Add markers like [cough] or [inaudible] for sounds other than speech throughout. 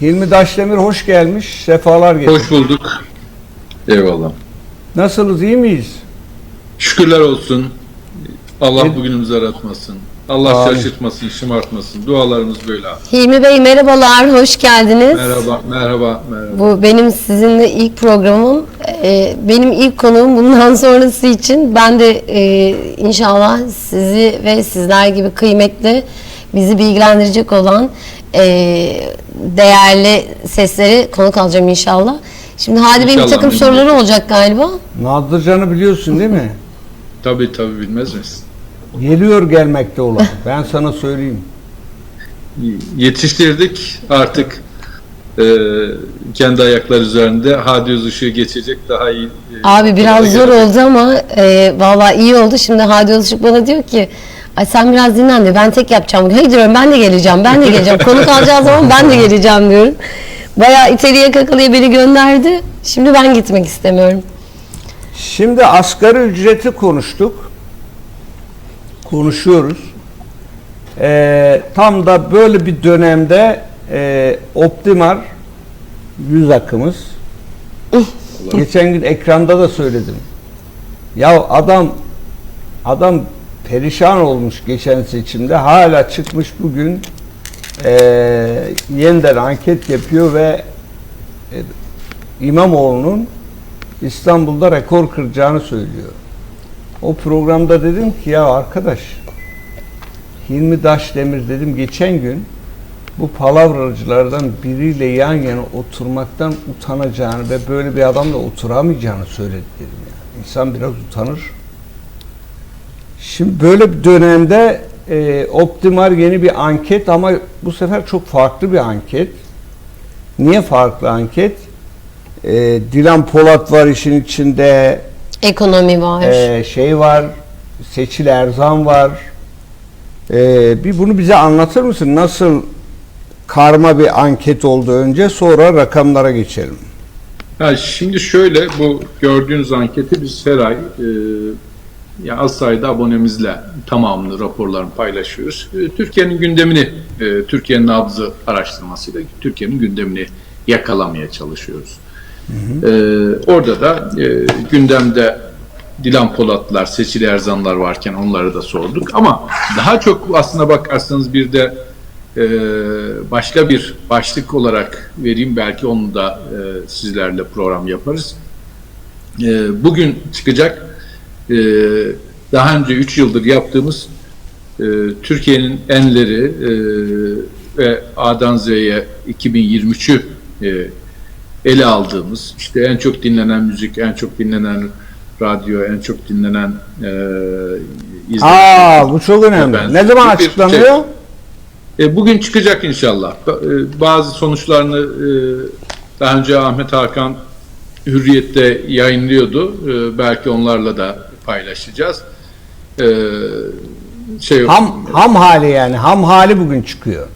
Hilmi Daşdemir hoş gelmiş. Sefalar getirmiş. Hoş bulduk. Eyvallah. Nasılsınız? iyi miyiz? Şükürler olsun. Allah Ne- bugünümüzü aratmasın. Allah Amin. şaşırtmasın, şımartmasın. Dualarımız böyle. Hilmi Bey merhabalar, hoş geldiniz. Merhaba, merhaba, merhaba. Bu benim sizinle ilk programım. Ee, benim ilk konuğum bundan [laughs] sonrası için ben de e, inşallah sizi ve sizler gibi kıymetli, bizi bilgilendirecek olan e, değerli sesleri konuk alacağım inşallah. Şimdi Hadi Bey'in bir İnşallah, takım soruları olacak galiba. Nadırcan'ı biliyorsun değil mi? Tabii tabii bilmez misin? Geliyor gelmekte olan. Ben sana söyleyeyim. Yetiştirdik artık e, kendi ayakları üzerinde hadi öz ışığı geçecek daha iyi. e, Abi biraz zor oldu ama e, valla iyi oldu. Şimdi Hadi Özışık bana diyor ki Ay sen biraz dinlen diyor. Ben tek yapacağım. bugün." Hayır diyorum ben de geleceğim. Ben de geleceğim. Konuk alacağı zaman ben de geleceğim diyorum. Bayağı iteliye kakalıya beni gönderdi. Şimdi ben gitmek istemiyorum. Şimdi asgari ücreti konuştuk. Konuşuyoruz. Ee, tam da böyle bir dönemde e, Optimar yüz akımız. [laughs] Geçen gün ekranda da söyledim. Ya adam adam perişan olmuş geçen seçimde. Hala çıkmış bugün e, yeniden anket yapıyor ve e, İmamoğlu'nun İstanbul'da rekor kıracağını söylüyor. O programda dedim ki ya arkadaş Hilmi Daşdemir dedim geçen gün bu palavracılardan biriyle yan yana oturmaktan utanacağını ve böyle bir adamla oturamayacağını söyledi dedim ya. İnsan biraz utanır. Şimdi böyle bir dönemde e, Optimar yeni bir anket ama bu sefer çok farklı bir anket. Niye farklı anket? E, Dilan Polat var işin içinde, Ekonomi var. e, şey var, Seçil Erzan var. E, bir bunu bize anlatır mısın? Nasıl karma bir anket oldu önce sonra rakamlara geçelim. Ha, şimdi şöyle bu gördüğünüz anketi biz her ay e, ya az sayıda abonemizle tamamını raporlarını paylaşıyoruz. E, Türkiye'nin gündemini, e, Türkiye'nin nabzı araştırmasıyla Türkiye'nin gündemini yakalamaya çalışıyoruz. E, orada da e, gündemde Dilan Polatlar, Seçil Erzanlar varken onları da sorduk. Ama daha çok aslına bakarsanız bir de e, başka bir başlık olarak vereyim. Belki onu da e, sizlerle program yaparız. E, bugün çıkacak e, daha önce 3 yıldır yaptığımız e, Türkiye'nin enleri e, ve A'dan Z'ye 2023'ü e, ele aldığımız işte en çok dinlenen müzik, en çok dinlenen radyo, en çok dinlenen e, izlenen Aa bu çok önemli. Ben- ne zaman bir açıklanıyor? e, bugün çıkacak inşallah. E, bazı sonuçlarını e, daha önce Ahmet Hakan Hürriyet'te yayınlıyordu. E, belki onlarla da paylaşacağız. E, şey Ham ham hali yani. Ham hali bugün çıkıyor.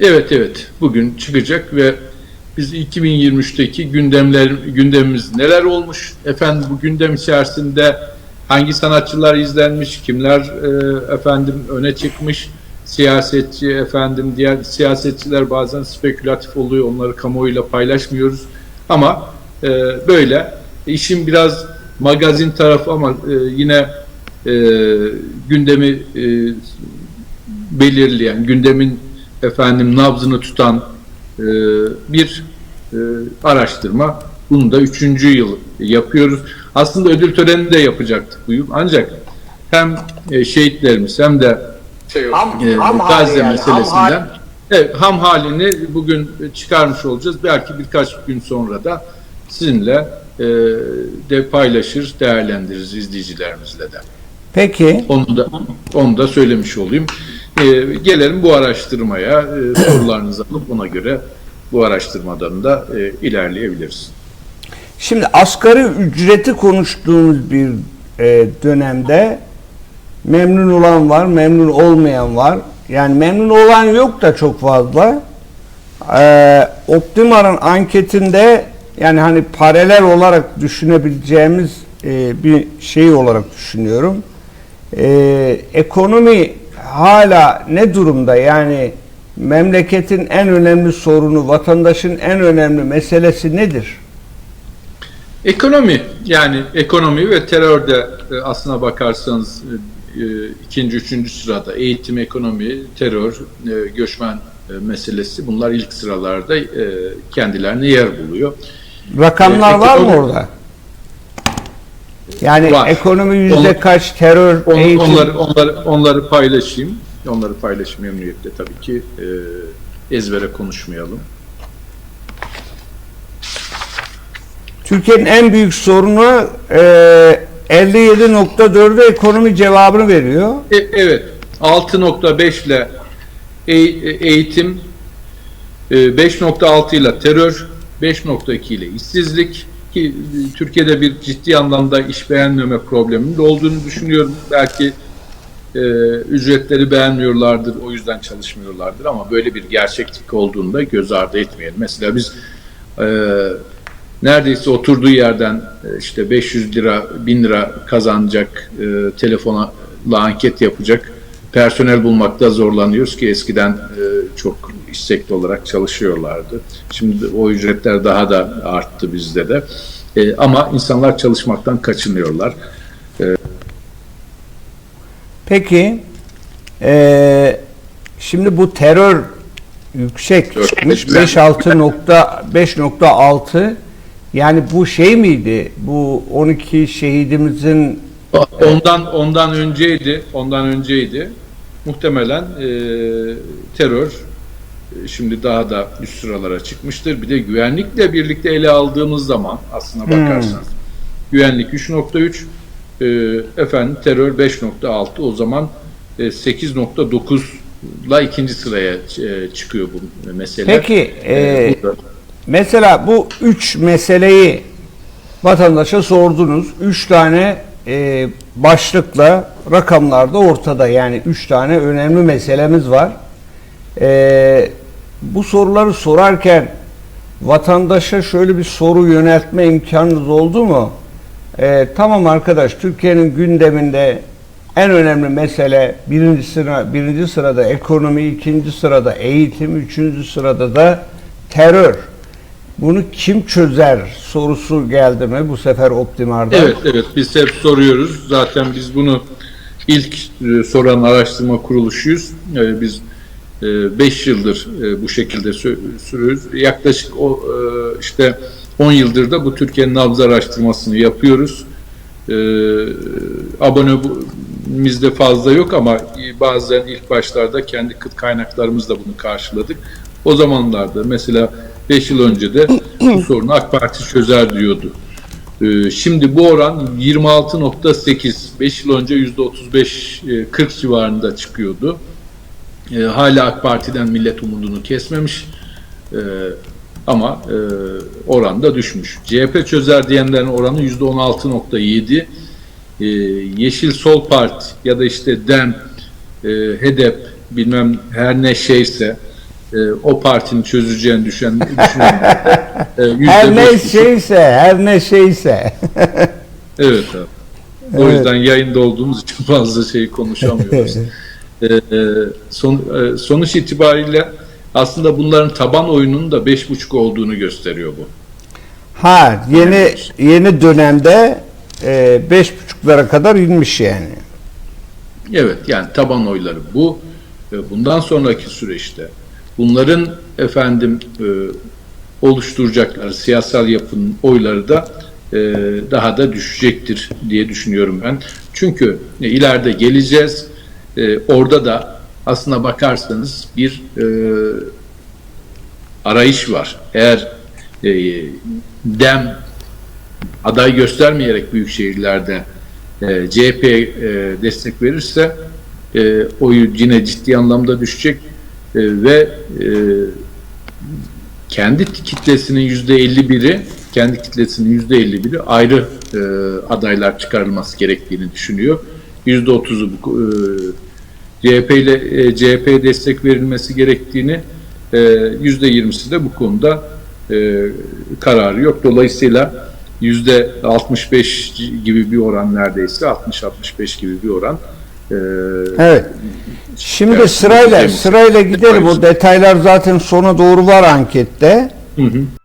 Evet evet bugün çıkacak ve biz 2023'teki gündemler gündemimiz neler olmuş? Efendim bu gündem içerisinde hangi sanatçılar izlenmiş, kimler e, efendim öne çıkmış? Siyasetçi efendim diğer siyasetçiler bazen spekülatif oluyor. Onları kamuoyuyla paylaşmıyoruz. Ama e, böyle işin biraz magazin tarafı ama e, yine e, gündemi e, belirleyen, gündemin efendim nabzını tutan e, bir e, araştırma. Bunu da üçüncü yıl yapıyoruz. Aslında ödül törenini de yapacaktık bu yıl. Ancak hem e, şehitlerimiz hem de şey, Ham- e, ham Gazze yani, ham meselesinden hali. evet, ham halini bugün çıkarmış olacağız. Belki birkaç gün sonra da sizinle e, de paylaşır, değerlendiririz izleyicilerimizle de. Peki. Onu da onu da söylemiş olayım. Ee, gelelim bu araştırmaya. Ee, sorularınızı alıp ona göre bu araştırmadan da e, ilerleyebiliriz. Şimdi asgari ücreti konuştuğumuz bir e, dönemde memnun olan var, memnun olmayan var. Yani memnun olan yok da çok fazla. E, Optimar'ın anketinde yani hani paralel olarak düşünebileceğimiz e, bir şey olarak düşünüyorum. E, ekonomi hala ne durumda? Yani memleketin en önemli sorunu, vatandaşın en önemli meselesi nedir? Ekonomi yani ekonomi ve terörde e, aslına bakarsanız e, e, ikinci, üçüncü sırada eğitim, ekonomi, terör, göçmen meselesi bunlar ilk sıralarda kendilerine yer buluyor. Rakamlar Ee, var mı orada? Yani Var. ekonomi yüzde Onu- kaç, terör, On- eğitim... onları, onları, onları paylaşayım. Onları paylaşayım memnuniyetle tabii ki. E, ezbere konuşmayalım. Türkiye'nin en büyük sorunu e, 57.4'ü ekonomi cevabını veriyor. E, evet. 6.5 ile e- eğitim, e, 5.6 ile terör, 5.2 ile işsizlik ki Türkiye'de bir ciddi anlamda iş beğenmeme probleminin de olduğunu düşünüyorum. Belki e, ücretleri beğenmiyorlardır, o yüzden çalışmıyorlardır ama böyle bir gerçeklik olduğunu da göz ardı etmeyelim. Mesela biz e, neredeyse oturduğu yerden e, işte 500 lira, 1000 lira kazanacak e, telefona anket yapacak personel bulmakta zorlanıyoruz ki eskiden e, çok istekli olarak çalışıyorlardı. Şimdi o ücretler daha da arttı bizde de. E, ama insanlar çalışmaktan kaçınıyorlar. Peki e, şimdi bu terör yüksek Dört, çıkmış beş, 5.6 nokta 5.6 yani bu şey miydi bu 12 şehidimizin Ondan ondan önceydi, ondan önceydi. Muhtemelen e, terör e, şimdi daha da üst sıralara çıkmıştır. Bir de güvenlikle birlikte ele aldığımız zaman aslına bakarsanız güvenlik 3.3 e, efendim terör 5.6 o zaman e, 8.9 la ikinci sıraya e, çıkıyor bu mesele. Peki, e, burada- Mesela bu üç meseleyi vatandaşa sordunuz. Üç tane e, başlıkla rakamlarda ortada. Yani üç tane önemli meselemiz var. E, bu soruları sorarken vatandaşa şöyle bir soru yöneltme imkanınız oldu mu? E, tamam arkadaş Türkiye'nin gündeminde en önemli mesele birinci sıra birinci sırada ekonomi, ikinci sırada eğitim, üçüncü sırada da terör. Bunu kim çözer sorusu geldi mi bu sefer Optimar'da? Evet, evet. Biz hep soruyoruz. Zaten biz bunu ilk e, soran araştırma kuruluşuyuz. E, biz 5 yıldır e, bu şekilde sürüyoruz. Yaklaşık o e, işte 10 yıldır da bu Türkiye'nin nabız araştırmasını yapıyoruz. E, abonemizde fazla yok ama bazen ilk başlarda kendi kıt kaynaklarımızla bunu karşıladık. O zamanlarda mesela 5 yıl önce de bu [clears throat] sorunu AK Parti çözer diyordu. Ee, Şimdi bu oran 26.8. 5 yıl önce %35 e, 40 civarında çıkıyordu. Ee, Hala AK Parti'den millet umudunu kesmemiş. Ee, Ama e, oran da düşmüş. CHP çözer diyenlerin oranı %16.7. Ee, Yeşil Sol Parti ya da işte DEM, e, HEDEP bilmem her ne şeyse e, o partinin çözeceğini düşen, düşünenler e, Her ne %5,5. şeyse, her ne şeyse. Evet abi. O Evet. yüzden yayında olduğumuz için fazla şey konuşamıyoruz. [laughs] Ee, e, son, e, sonuç itibariyle aslında bunların taban oyununun da 5.5 olduğunu gösteriyor bu. ha yeni yeni dönemde e, beş buçuklara kadar inmiş yani. Evet yani taban oyları bu. E, Bundan sonraki süreçte bunların efendim e, oluşturacakları siyasal yapının oyları da e, daha da düşecektir diye düşünüyorum ben. Çünkü e, ileride geleceğiz. E, orada da aslına bakarsanız bir e, arayış var. Eğer e, dem aday göstermeyerek büyük şehirlerde e, CHP e, destek verirse e, oyu yine ciddi anlamda düşecek e, ve e, kendi kitlesinin yüzde 51'i kendi kitlesinin yüzde 51'i ayrı e, adaylar çıkarılması gerektiğini düşünüyor. Yüzde 30'u bu, e, CHP ile e, CHP'ye destek verilmesi gerektiğini e, yüzde 20'si de bu konuda e, kararı yok. Dolayısıyla yüzde 65 gibi bir oran neredeyse 60-65 gibi bir oran e, Evet. Şimdi Dersin, sırayla sırayla gidelim. O detaylar zaten sona doğru var ankette. Hı hı.